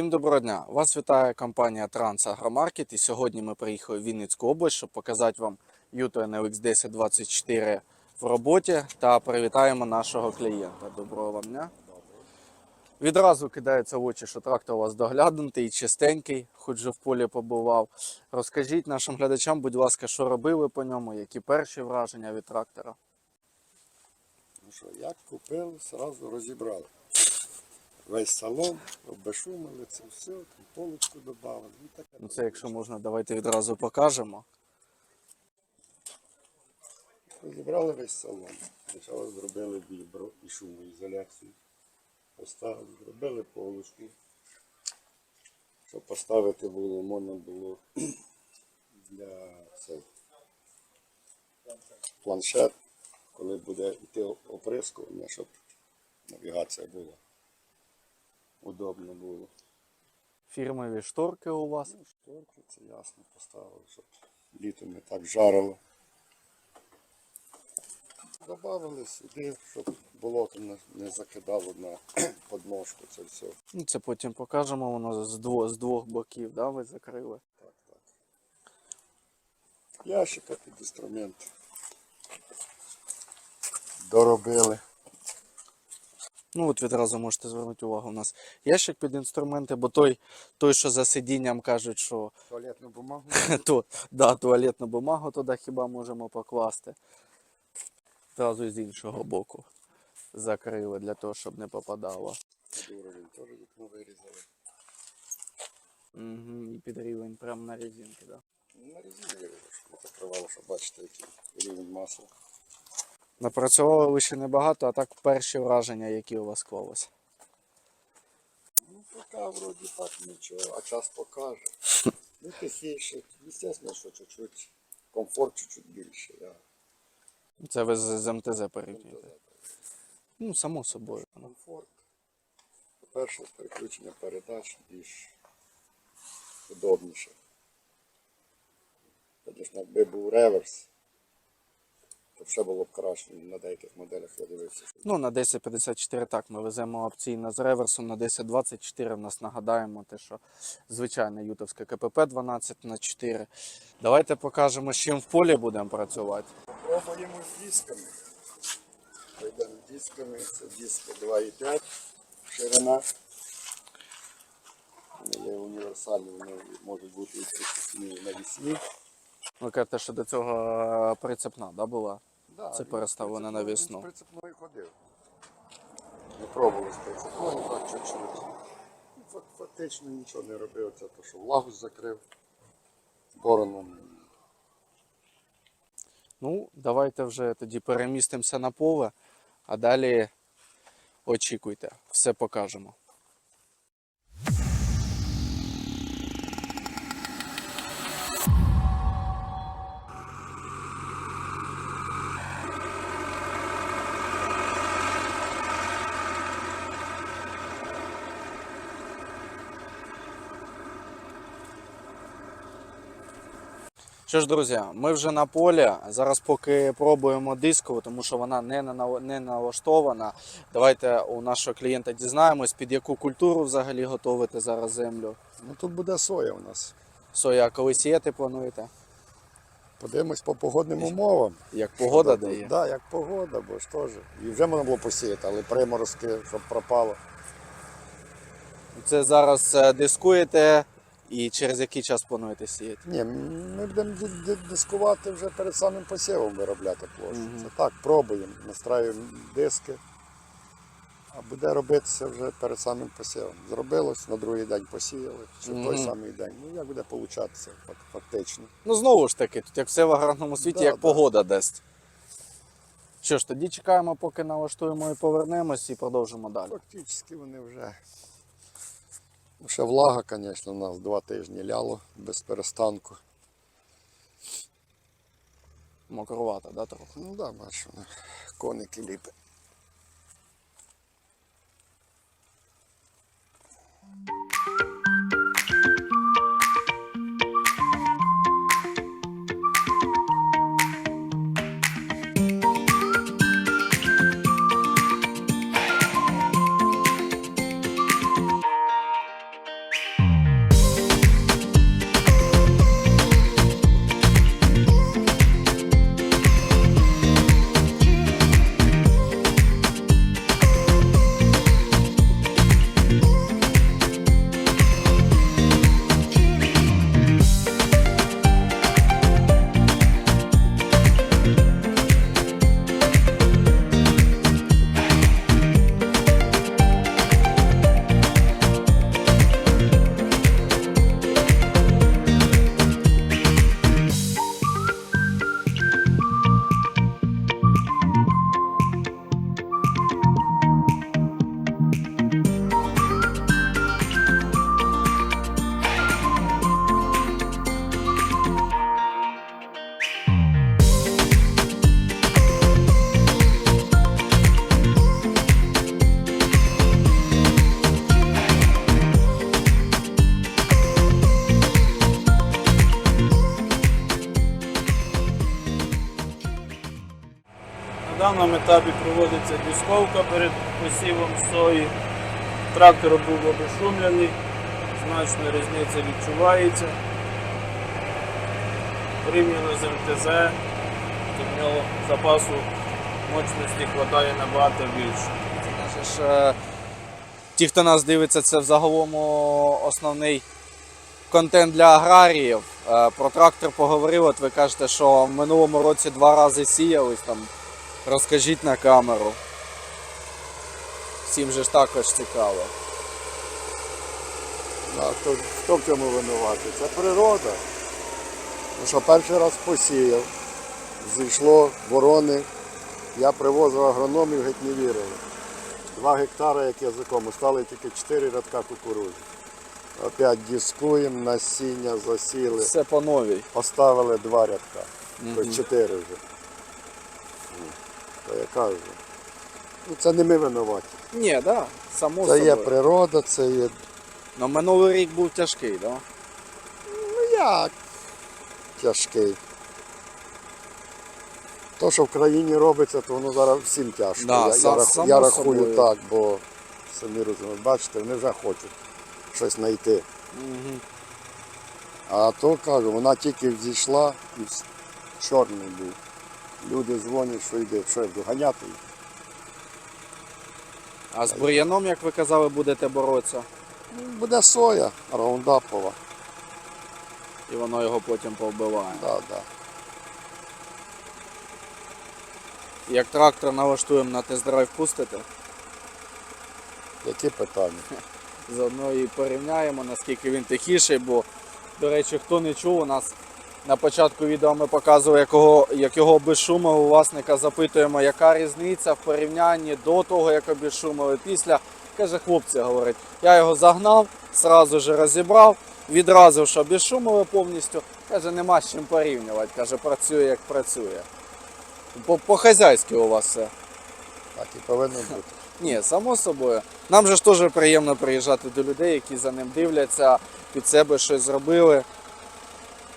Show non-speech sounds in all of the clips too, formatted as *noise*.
Всім доброго дня! Вас вітає компанія Трансагромаркет і сьогодні ми приїхали в Вінницьку область, щоб показати вам Юто NLX 1024 в роботі та привітаємо нашого клієнта. Доброго вам дня! Відразу кидається в очі, що трактор у вас доглянутий і чистенький, хоч же в полі побував. Розкажіть нашим глядачам, будь ласка, що робили по ньому, які перші враження від трактора. Ну що, як купили, сразу розібрали. Весь салон, обешумили це все, там полочку додали. Ну, це, якщо можна, давайте відразу покажемо. Розібрали весь салон. Спочатку зробили вібро і шумоізоляцію. Поставили, зробили полочку. Щоб поставити було, можна було *clears throat* для цей, планшет, коли буде йти оприскування, щоб навігація була. Удобно було. Фірмові шторки у вас. Ну, шторки, це ясно поставили, щоб літом не так жарило. Добавили сюди, щоб болото не, не закидало на *clears throat* подножку це все. Ну, це потім покажемо, воно з двох, з двох боків, да, ви закрили. Так, так. Ящика під інструмент. Доробили. Ну, от відразу можете звернути увагу. У нас ящик під інструменти, бо той, той що за сидінням кажуть, що Туалетну бумагу. *laughs* то, да, туалетну бумагу туди хіба можемо покласти. Одразу з іншого боку закрили для того, щоб не попадало. Уровень теж вікно вирізали. Угу, і під рівень прямо на резинки, да. На резині вирізали, щоб покривало, щоб бачите, який рівень масла. Напрацювали ви ще небагато, а так перші враження, які у вас склалися. Ну, пока вроде так ничего, а час покаже. *laughs* Ну, тихіше. Естественно, що чуть-чуть комфорт чуть-чуть більше. Я Це ви з, з МТЗ порівнюєте. Ну, само собою. ну. комфорт. По-перше, переключення передач більш удобніше. Звісно, якби був реверс, то все було б краще на деяких моделях я дивився. Ну, на 1054 так, ми веземо опційно з реверсом, на 1024 в нас нагадаємо те, що звичайне ютовське КПП 12 на 4. Давайте покажемо, з чим в полі будемо працювати. Пробуємо з дисками. Пройдемо з дисками. Це диски 2,5 ширина. Є універсальні, вони можуть бути і присутні навісні. Ви кажете, що до цього е, прицепна да, була? Да, Це переставлено на весну. Прицепною ходив. Не пробував з прицепною, так чуть-чуть. Ну, Фактично нічого не робив. Це то, що влагу закрив. Бороном. Ну, давайте вже тоді перемістимося на поле, а далі очікуйте, все покажемо. Що ж, друзі, ми вже на полі. Зараз поки пробуємо дискову, тому що вона не, не налаштована. Давайте у нашого клієнта дізнаємось, під яку культуру взагалі готовите зараз землю. Ну тут буде соя у нас. Соя, а коли сіяти плануєте? Подивимось по погодним умовам. Як погода Так, дає? да, як погода, бо ж теж. І вже можна було посіяти, але приморозки, щоб пропало. Це зараз е, дискуєте і через який час плануєте сіяти? Ні, ми будемо ди- ди- дискувати вже перед самим посівом виробляти площу. Мгм. Це так, пробуємо, настраюємо диски. А буде робитися вже перед самим посівом. Зробилось, на другий день посіяли, чи в той самий день. Ну як буде получатися фактично. Ну знову ж таки, тут як все в аграрному світі, Да, як да. погода дасть. Що ж, тоді чекаємо, поки налаштуємо і повернемось, і продовжимо далі. Фактично вони вже. Ще влага, звісно, у нас два тижні ляло без перестанку. Мокрувата, да, трохи? Ну так, да, бачу, коники ліпи. Даному етапі проводиться дисковка перед посівом сої. Трактор був обешумлений, значна різниця відчувається. Порівняно з МТЗ, то в нього запасу мощності вистачає набагато більше. Ж, е, ті, хто нас дивиться, це взагалом основний контент для аграріїв. Е, Про трактор поговорив. От ви кажете, що в минулому році два рази сіялись там. Розкажіть на камеру. Всім же ж також цікаво. А хто, хто в цьому винуватий? Це природа. Ну що перший раз посіяв, зійшло ворони, я привозив агрономів, геть не вірили. Два гектари, як язиком, стали тільки чотири рядка кукурудзи. Опять дискуємо, насіння засіли, Все по новій. поставили два рядка. Тобто Мгм. чотири вже. То я кажу. Ну, це не ми винуваті. Ні, да, само Це є природа, це є. Ну, минулий рік був тяжкий, да? Ну як? Тяжкий. То, що в країні робиться, то воно зараз всім тяжко. Да, я, са- я, рах- само я рахую собою. так, бо самі розумієте, бачите, вони вже хочуть щось знайти. Угу. А то кажу, вона тільки взійшла і вс- чорний був. Люди дзвонять, що йде, що я буду ганяти. А з бур'яном, як ви казали, будете боротися, Ну, Буде соя раундапова. і воно його потім повбиває. Да, да. Як трактор налаштуємо на тест-драйв пустите, Які питання? заодно і порівняємо, наскільки він тихіший, бо, до речі, хто не чув, у нас на початку відео ми показували, якого, як його у власника запитуємо, яка різниця в порівнянні до того, як обезшумили, після. Каже, хлопці, говорить, я його загнав, сразу же розібрав, відразу ж обезшумили повністю. Каже, нема з чим порівнювати. Каже, працює як працює. По- По-хазяйськи у вас все. Так і повинно бути. *laughs* Ні, само собою. Нам же ж теж приємно приїжджати до людей, які за ним дивляться, під себе щось зробили.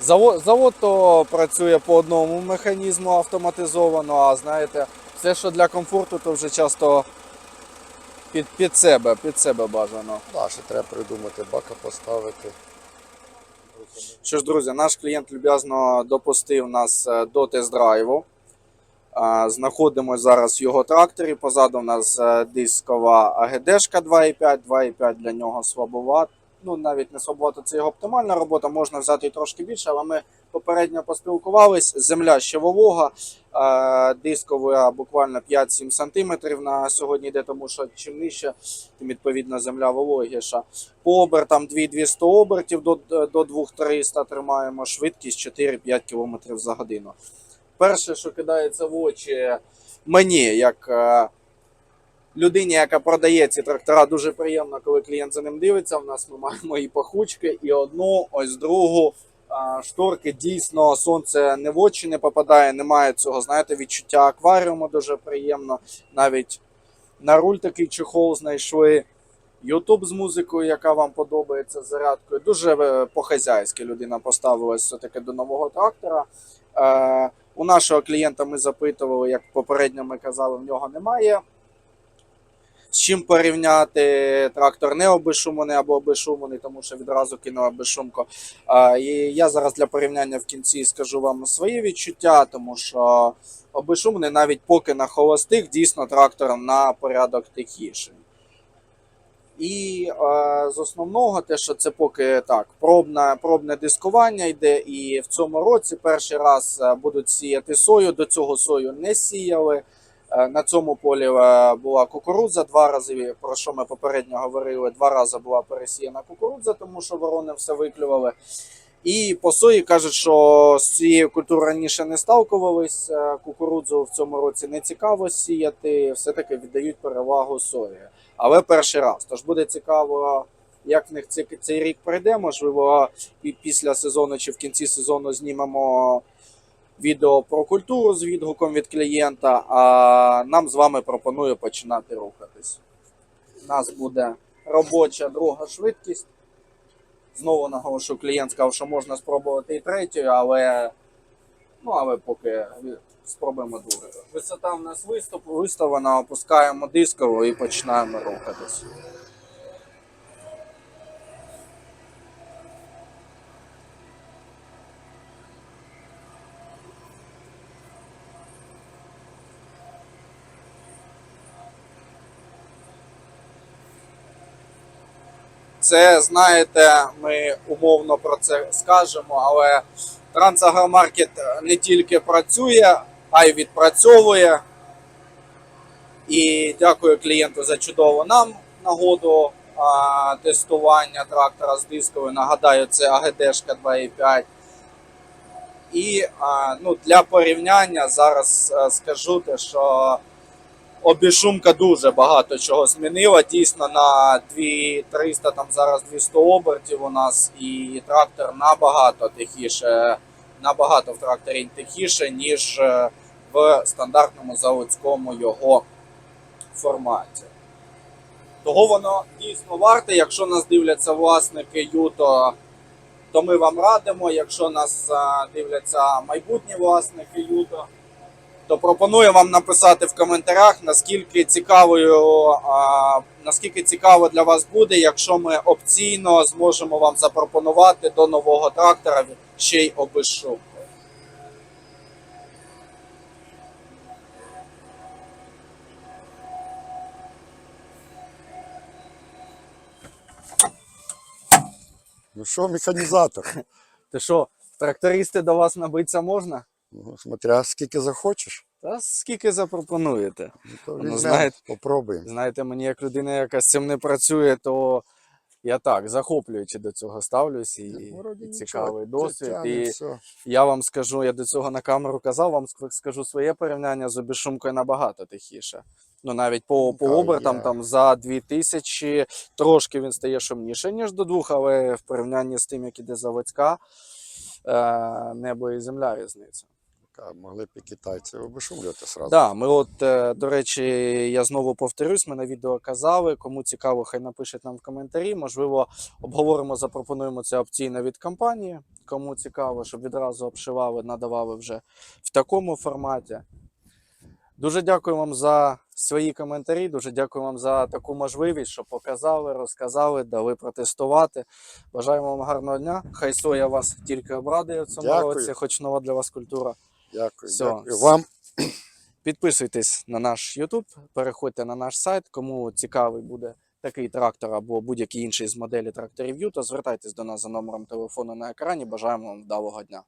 Завод, завод то працює по одному механізму автоматизовано, а знаєте, все, що для комфорту, то вже часто під, під себе, під себе бажано. Да, ще треба придумати, бака поставити. Що ж, друзі, наш клієнт люб'язно допустив нас е, до тест-драйву. Знаходимося зараз в його тракторі. Позаду у нас е, дискова АГДшка 2.5, 2.5 для нього слабоват. Ну, навіть не слабовато, це його оптимальна робота, можна взяти і трошки більше, але ми попередньо поспілкувались. Земля ще волога, е, дискова буквально 5-7 см на сьогодні йде, тому що чим нижче, тим відповідно земля вологіша. По обертам 2200 обертів до, до 2300 тримаємо, швидкість 4-5 км за годину. Перше, що кидається в очі мені, як е, людині, яка продає ці трактора, дуже приємно, коли клієнт за ним дивиться. У нас ми маємо і пахучки, і одну, ось другу. Шторки дійсно сонце не в очі не попадає, немає цього, знаєте, відчуття акваріуму дуже приємно. Навіть на руль такий чехол знайшли. Ютуб з музикою, яка вам подобається зарядкою. Дуже е, по-хазяйськи людина поставилась все-таки до нового трактора. Е, у нашого клієнта ми запитували, як попередньо ми казали, в нього немає. З чим порівняти трактор не обешуманий або обешуманий, тому що відразу кинув обешумку. І я зараз для порівняння в кінці скажу вам свої відчуття, тому що обешуманий навіть поки на холостих, дійсно трактор на порядок тихіший. І е, з основного, те, що це поки так, пробне, пробне дискування йде, і в цьому році перший раз будуть сіяти сою. До цього сою не сіяли. Е, на цьому полі е, була кукурудза. Два рази, про що ми попередньо говорили, два рази була пересіяна кукурудза, тому що ворони все виклювали. І по сої кажуть, що з цією культурою раніше не сталкувались. е, Кукурудзу в цьому році не цікаво сіяти, все-таки віддають перевагу сої. Але перший раз. Тож буде цікаво, як в них цей рік пройде. Можливо, і після сезону чи в кінці сезону знімемо відео про культуру з відгуком від клієнта. А нам з вами пропоную починати рухатись. У нас буде робоча друга швидкість. Знову наголошую, клієнт сказав, що можна спробувати і третю, але, ну, але поки спробуємо другий. Висота в нас виступ, виставлена, опускаємо дисково і починаємо рухатись. Це, знаєте, ми умовно про це скажемо, але Трансагромаркет не тільки працює, а й відпрацьовує. І дякую клієнту за чудову нам нагоду а, тестування трактора з дисковою. Нагадаю, це АГДшка 2.5. І а, ну, для порівняння зараз а, скажу те, що обішумка дуже багато чого змінила. Дійсно на 2300, там зараз 200 обертів у нас, і трактор набагато тихіше, набагато в тракторі тихіше, ніж е, в стандартному заводському його форматі. Того воно дійсно варте. Якщо нас дивляться власники Юто, то ми вам радимо. Якщо нас е, дивляться майбутні власники Юто, то пропоную вам написати в коментарях, наскільки цікавою, а, наскільки цікаво для вас буде, якщо ми опційно зможемо вам запропонувати до нового трактора ще й обезшумку. Ну що, механізатор? Ти що, трактористи до вас набитися можна? Ну, смотря скільки захочеш, Та скільки запропонуєте? ну, то Ну, знаєте- попробуємо. Знаєте, мені як людина, яка з цим не працює, то я так захоплюючи до цього ставлюсь і, вроді і нічого, цікавий досвід. І все. Я вам скажу, я до цього на камеру казав, вам скажу своє порівняння з обішумкою набагато тихіше. Ну навіть по, по Та обертам там за 2000 трошки він стає шумніше, ніж до двох, але в порівнянні з тим, як іде заводська, е, небо і земля різниця. Та, Могли б і китайці обешумлювати сразу. Да, ми от, е, до речі, я знову повторюсь, ми на відео казали. Кому цікаво, хай напишуть нам в коментарі. Можливо, обговоримо, запропонуємо це опційно від компанії. Кому цікаво, щоб відразу обшивали, надавали вже в такому форматі. Дуже дякую вам за свої коментарі. Дуже дякую вам за таку можливість, що показали, розказали, дали протестувати. Бажаємо вам гарного дня. Хай соя вас тільки обрадує в цьому Дякую. році, хоч нова для вас культура. Дякую, Все. дякую вам. *clears throat* Підписуйтесь на наш YouTube, переходьте на наш сайт. Кому цікавий буде такий трактор або будь-який інший з моделі тракторів Юто, звертайтесь до нас за номером телефону на екрані. Бажаємо вам вдалого дня.